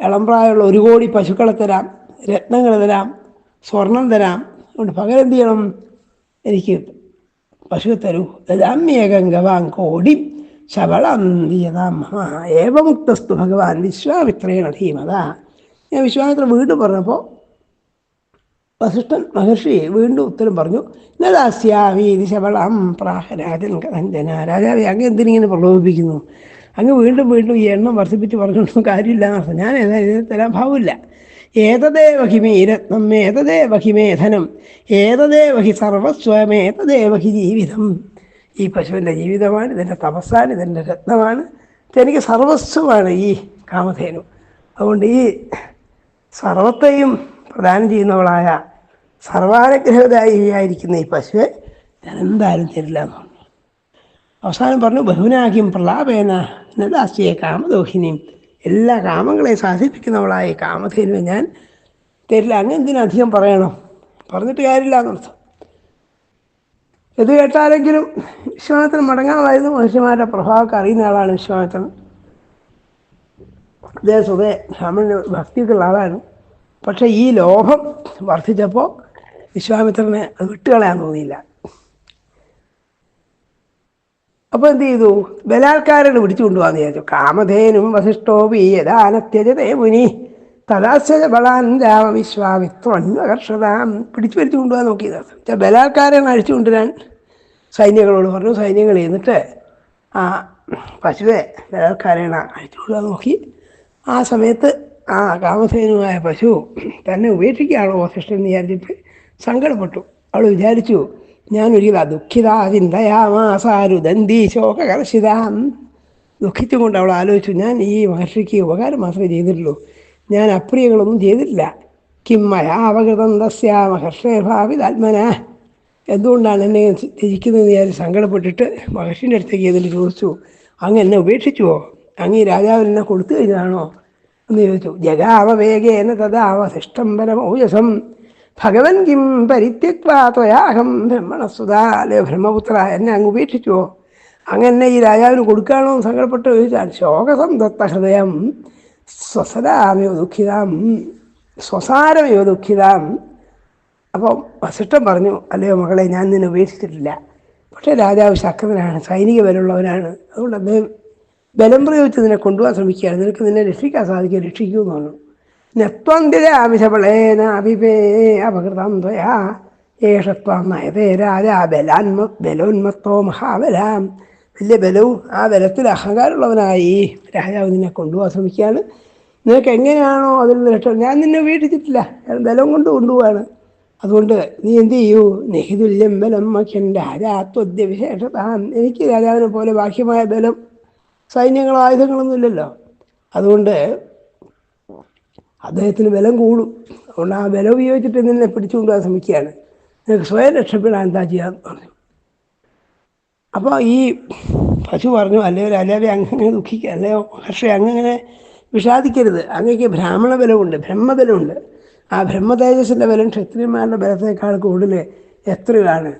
ഇളംപ്രായമുള്ള ഒരു കോടി പശുക്കളെ തരാം രത്നങ്ങൾ തരാം സ്വർണം തരാം. അതുകൊണ്ട് പകരം എന്ത് ചെയ്യണം? എനിക്ക് പശു തരൂ. ദദാമ്യേകം ഗവാം കോടി ശബളം ഏവമുക്തസ്തു ഭഗവാൻ വിശ്വാമിത്രേണ ധീമത ഞാൻ വിശ്വാമിത്ര വീണ്ടും പറഞ്ഞപ്പോൾ വസിഷ്ഠൻ മഹർഷി വീണ്ടും ഉത്തരം പറഞ്ഞു നദാസ്യാമീതി ശബളം പ്രാഹരാജൻ കഥഞ്ജന രാജാവി അങ്ങ് എന്തിനിങ്ങനെ പ്രലോഭിപ്പിക്കുന്നു? അങ്ങ് വീണ്ടും വീണ്ടും ഈ എണ്ണം വർദ്ധിപ്പിച്ച് പറഞ്ഞൊന്നും കാര്യമില്ല ഞാൻ ഇതിന് തരാൻ ഭാവമില്ല. ഏതതേ വഹിമേ രത്നം ഏതതേ വഹിമേ ധനം ഏതദേവ വഹി സർവസ്വം ഏതതേ വഹി ജീവിതം. ഈ പശുവിന്റെ ജീവിതമാണ് ഇതിന്റെ തപസ്സാണ് ഇതിന്റെ രത്നമാണ് എനിക്ക് സർവസ്വമാണ് ഈ കാമധേനു. അതുകൊണ്ട് ഈ സർവത്തെയും പ്രദാനം ചെയ്യുന്നവളായ സർവാനുഗ്രഹദായിയായിരിക്കുന്ന ഈ പശുവെ ഞാൻ എന്തായാലും തരില്ല എന്ന് പറഞ്ഞു. അവസാനം പറഞ്ഞു ബഹുനാഗ്യം പ്രലാപേന നദാസ്യെ കാമദോഹിനിയും എല്ലാ കാമങ്ങളെയും സാധിപ്പിക്കുന്നവളായ കാമധേനുവെ ഞാൻ തരില്ല. അങ്ങെന്തിനധികം പറയണം? പറഞ്ഞിട്ട് കാര്യമില്ല എന്നർത്ഥം ഇത് കേട്ടാലെങ്കിലും വിശ്വനാഥൻ മടങ്ങാമായിരുന്നു മനുഷ്യന്മാരുടെ പ്രഭാവമൊക്കെ അറിയുന്ന ആളാണ് വിശ്വനാഥൻ. അദ്ദേഹം സ്വതേ ബ്രാഹ്മണന് ഭക്തിയൊക്കെയുള്ള ആളാണ്. പക്ഷേ ഈ ലോഭം വർദ്ധിച്ചപ്പോൾ വിശ്വാമിത്രനെ അത് വിട്ടുകളയാൻ തോന്നിയില്ല. അപ്പോൾ എന്ത് ചെയ്തു? ബലാത്കാരനെ പിടിച്ചു കൊണ്ടുപോകാന്ന് വിചാരിച്ചു. കാമധേനും വസിഷ്ഠോപി യഥാനത്യജതേ മുനി തഥാസ്യ ബലാൻ അകർഷതാം പിടിച്ചു വലിച്ചു കൊണ്ടുപോകാൻ നോക്കിയത്. ബലാത്കാരനെ അഴിച്ചു കൊണ്ടുവരാൻ സൈന്യങ്ങളോട് പറഞ്ഞു. സൈന്യങ്ങൾ എന്നിട്ട് ആ പശുവെ ബലാത്കാരനെ അഴിച്ചു കൊണ്ടുപോകാൻ നോക്കി. ആ സമയത്ത് ആ കാമധേനുവായ പശു തന്നെ ഉപേക്ഷിക്കുകയാണോ വസിഷ്ഠൻ എന്ന് വിചാരിച്ചിട്ട് സങ്കടപ്പെട്ടു. അവൾ വിചാരിച്ചു ഞാൻ ഒരിക്കലാ ദുഃഖിതാ ചിന്തയാമാസാരുദന്തി ശോകകർഷിതാം. ദുഃഖിച്ചുകൊണ്ട് അവൾ ആലോചിച്ചു ഞാൻ ഈ മഹർഷിക്ക് ഉപകാരം മാത്രമേ ചെയ്തിട്ടുള്ളൂ. ഞാൻ അപ്രിയകളൊന്നും ചെയ്തിട്ടില്ല. കിം അപകൃതം തസ്യ മഹർഷേ ഭാവിതാത്മന. എന്തുകൊണ്ടാണ് എന്നെ ത്യജിക്കുന്നത് ഞാൻ സങ്കടപ്പെട്ടിട്ട് മഹർഷിന്റെ അടുത്തേക്ക് ചെയ്തിട്ട് ചോദിച്ചു അങ്ങ് എന്നെ ഉപേക്ഷിച്ചുവോ? അങ്ങ് ഈ രാജാവിനെന്നെ കൊടുത്തു കഴിഞ്ഞാണോ എന്ന് ചോദിച്ചു. ജഗാവവേഗേന തഥാവശിഷ്ടംബരമൗയസം ഭഗവൻ കിം പരിത്യക്വാ ത്വയാഹം ബ്രഹ്മണസുതാ അല്ലേ ബ്രഹ്മപുത്ര എന്നെ അങ്ങ് ഉപേക്ഷിച്ചുവോ അങ്ങനെ ഈ രാജാവിന് കൊടുക്കാണോ എന്ന് സങ്കടപ്പെട്ട് ചോദിച്ചാൽ ശോകസം ദത്ത ഹൃദയം സ്വസരാമയോ ദുഃഖിതാം സ്വസാരമയോ ദുഃഖിതാം. അപ്പോൾ വസിഷ്ഠം പറഞ്ഞു അല്ലയോ മകളെ ഞാൻ നിന്നെ ഉപേക്ഷിച്ചിട്ടില്ല. പക്ഷേ രാജാവ് ശക്തനാണ് സൈനിക ബലമുള്ളവനാണ്. അതുകൊണ്ട് അദ്ദേഹം ബലം പ്രയോഗിച്ച് നിന്നെ കൊണ്ടുപോകാൻ ശ്രമിക്കുകയാണ്. നിനക്ക് നിന്നെ രക്ഷിക്കാൻ സാധിക്കും രക്ഷിക്കൂ എന്ന് പറഞ്ഞു നെത്വന്തിരാമിഷബളേന അഭിപേ അപകൃതം ത്വയാ. ഏഷത്വം നയതേ രാജ ബലാന്മ ബലോന്മത്തോ മഹാബലാം. വലിയ ബലവും ആ ബലത്തിൽ അഹങ്കാരമുള്ളവനായി രാജാവ് നിന്നെ കൊണ്ടുപോകാൻ ശ്രമിക്കുകയാണ്. നിനക്ക് എങ്ങനെയാണോ അതിൽ രക്ഷ ഞാൻ നിന്നെ വീട്ടിച്ചിട്ടില്ല ബലം കൊണ്ട് കൊണ്ടുപോവാണ്. അതുകൊണ്ട് നീ എന്ത് ചെയ്യൂ? നിഹിതുല്യം ബലം മഖ്യൻ രാജാത്വദ്യ വിശേഷതാ എനിക്ക് രാജാവിനെ പോലെ ബാഹ്യമായ ബലം സൈന്യങ്ങളോ ആയുധങ്ങളൊന്നും ഇല്ലല്ലോ. അതുകൊണ്ട് അദ്ദേഹത്തിന് ബലം കൂടും. അതുകൊണ്ട് ആ ബലം ഉപയോഗിച്ചിട്ട് നിന്നെ പിടിച്ചുകൊണ്ടുപോകാൻ ശ്രമിക്കുകയാണ്. നിനക്ക് സ്വയം രക്ഷപ്പെടാൻ എന്താ ചെയ്യാന്ന് പറഞ്ഞു. അപ്പോൾ ഈ പശു പറഞ്ഞു അല്ലയോ രാജാവെ അങ്ങനെ ദുഃഖിക്കുക അല്ലയോ പക്ഷേ അങ്ങനെ വിഷാദിക്കരുത്. അങ്ങേക്ക് ബ്രാഹ്മണ ബലമുണ്ട് ബ്രഹ്മബലമുണ്ട്. ആ ബ്രഹ്മതേജസ്സിന്റെ ബലം ക്ഷത്രിയന്മാരുടെ ബലത്തേക്കാൾ കൂടുതൽ എത്രയാണ്?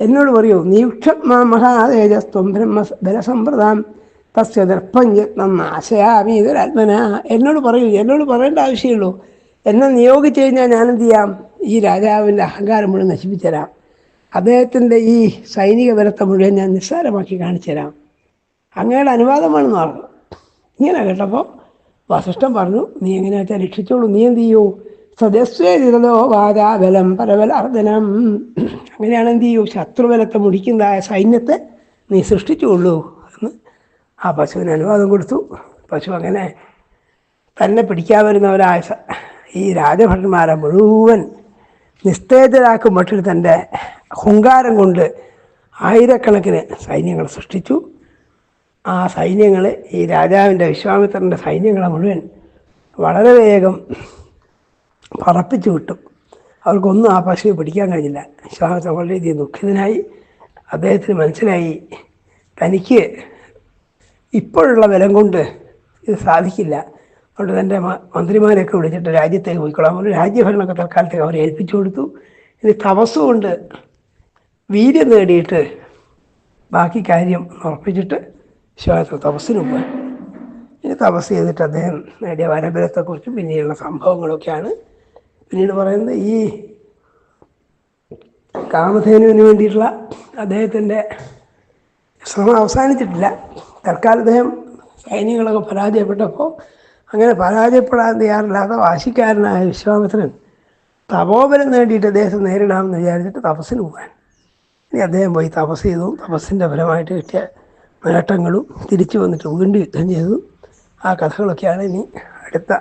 എന്നോട് പറയൂ നിയുക്ഷമാ മഹാതേജസ്ത്വം ബ്രഹ്മ ബലസമ്പ്രദാം തസ്യ ദർപ്പം യത്നം നാശയാമി ഇതൊരാത്മന. എന്നോട് പറയൂ എന്നോട് പറയേണ്ട ആവശ്യമുള്ളൂ. എന്നെ നിയോഗിച്ചു കഴിഞ്ഞാൽ ഞാനെന്ത് ചെയ്യാം? ഈ രാജാവിന്റെ അഹങ്കാരം മുഴുവൻ നശിപ്പിച്ചു തരാം അദ്ദേഹത്തിന്റെ ഈ സൈനിക ബലത്തെ മുഴുവൻ ഞാൻ നിസ്സാരമാക്കി കാണിച്ചു തരാം അങ്ങയുടെ അനുവാദമാണെന്ന് പറഞ്ഞു. ഇങ്ങനെ കേട്ടപ്പോൾ വസിഷ്ഠൻ പറഞ്ഞു നീ എങ്ങനെ വെച്ചാൽ രക്ഷിച്ചോളൂ? നീ എന്ത് ചെയ്യൂ? സദസ്വേ സദസ്വേതിരതോ വാരാബലം പരബലാർദ്ദനം അങ്ങനെയാണ് എന്ത് ചെയ്യൂ? ശത്രുബലത്തെ മുടിക്കുന്നതായ സൈന്യത്തെ നീ സൃഷ്ടിച്ചുകൊള്ളൂ. എന്ന് ആ പശുവിന് അനുവാദം കൊടുത്തു. പശു അങ്ങനെ തന്നെ പിടിക്കാൻ വരുന്നവരായ ഈ രാജഭടന്മാരെ മുഴുവൻ നിസ്തേജരാക്കും മട്ടിൽ തന്റെ ഹുങ്കാരം കൊണ്ട് ആയിരക്കണക്കിന് സൈന്യങ്ങൾ സൃഷ്ടിച്ചു. ആ സൈന്യങ്ങൾ ഈ രാജാവിന്റെ വിശ്വാമിത്രന്റെ സൈന്യങ്ങളെ മുഴുവൻ വളരെ വേഗം പറപ്പിച്ചു വിട്ടു. അവർക്കൊന്നും ആ പശുവിനെ പിടിക്കാൻ കഴിഞ്ഞില്ല. വിശ്വാമിത്രൻ വളരെയധികം ദുഃഖിതനായി. അദ്ദേഹത്തിന് മനസ്സിലായി തനിക്ക് ഇപ്പോഴുള്ള ബലം കൊണ്ട് ഇത് സാധിക്കില്ല. അതുകൊണ്ട് തന്റെ മന്ത്രിമാരെയൊക്കെ വിളിച്ചിട്ട് രാജ്യത്തേക്ക് പോയിക്കൊള്ളാം ഒരു രാജ്യഭരണമൊക്കെ തൽക്കാലത്തേക്ക് അവരെ ഏൽപ്പിച്ചു കൊടുത്തു. ഇനി തപസ്സുകൊണ്ട് വീര്യം നേടിയിട്ട് ബാക്കി കാര്യം ഉറപ്പിച്ചിട്ട് വിശ്വാസ തപസ്സിന് പോയി ഇനി തപസ് ചെയ്തിട്ട് അദ്ദേഹം നേടിയ വരബലത്തെക്കുറിച്ചും പിന്നീടുള്ള സംഭവങ്ങളൊക്കെയാണ് പിന്നീട് പറയുന്നത്. ഈ കാമധേനുവിന് വേണ്ടിയിട്ടുള്ള അദ്ദേഹത്തിന്റെ ശ്രമം അവസാനിച്ചിട്ടില്ല. തൽക്കാലം അദ്ദേഹം സൈന്യങ്ങളൊക്കെ പരാജയപ്പെട്ടപ്പോൾ അങ്ങനെ പരാജയപ്പെടാൻ തയ്യാറില്ലാത്ത വാശിക്കാരനായ വിശ്വാമിത്രൻ തപോബലം നേടിയിട്ട് അദ്ദേഹത്തെ നേരിടാമെന്ന് വിചാരിച്ചിട്ട് തപസ്സിന് പോകാൻ ഇനി അദ്ദേഹം പോയി തപസ് ചെയ്തു. തപസ്സിന്റെ ഫലമായിട്ട് കിട്ടിയ നേട്ടങ്ങളും തിരിച്ചു വന്നിട്ട് വീണ്ടും യുദ്ധം ചെയ്തു. ആ കഥകളൊക്കെയാണ് ഇനി അടുത്ത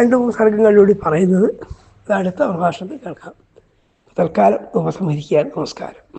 രണ്ട് മൂന്ന് സർഗങ്ങളിലൂടെ പറയുന്നത്. അടുത്ത പ്രഭാഷണത്തിൽ കേൾക്കാം. തൽക്കാലം ഉപസംഹരിക്കുകയാണ്. നമസ്കാരം.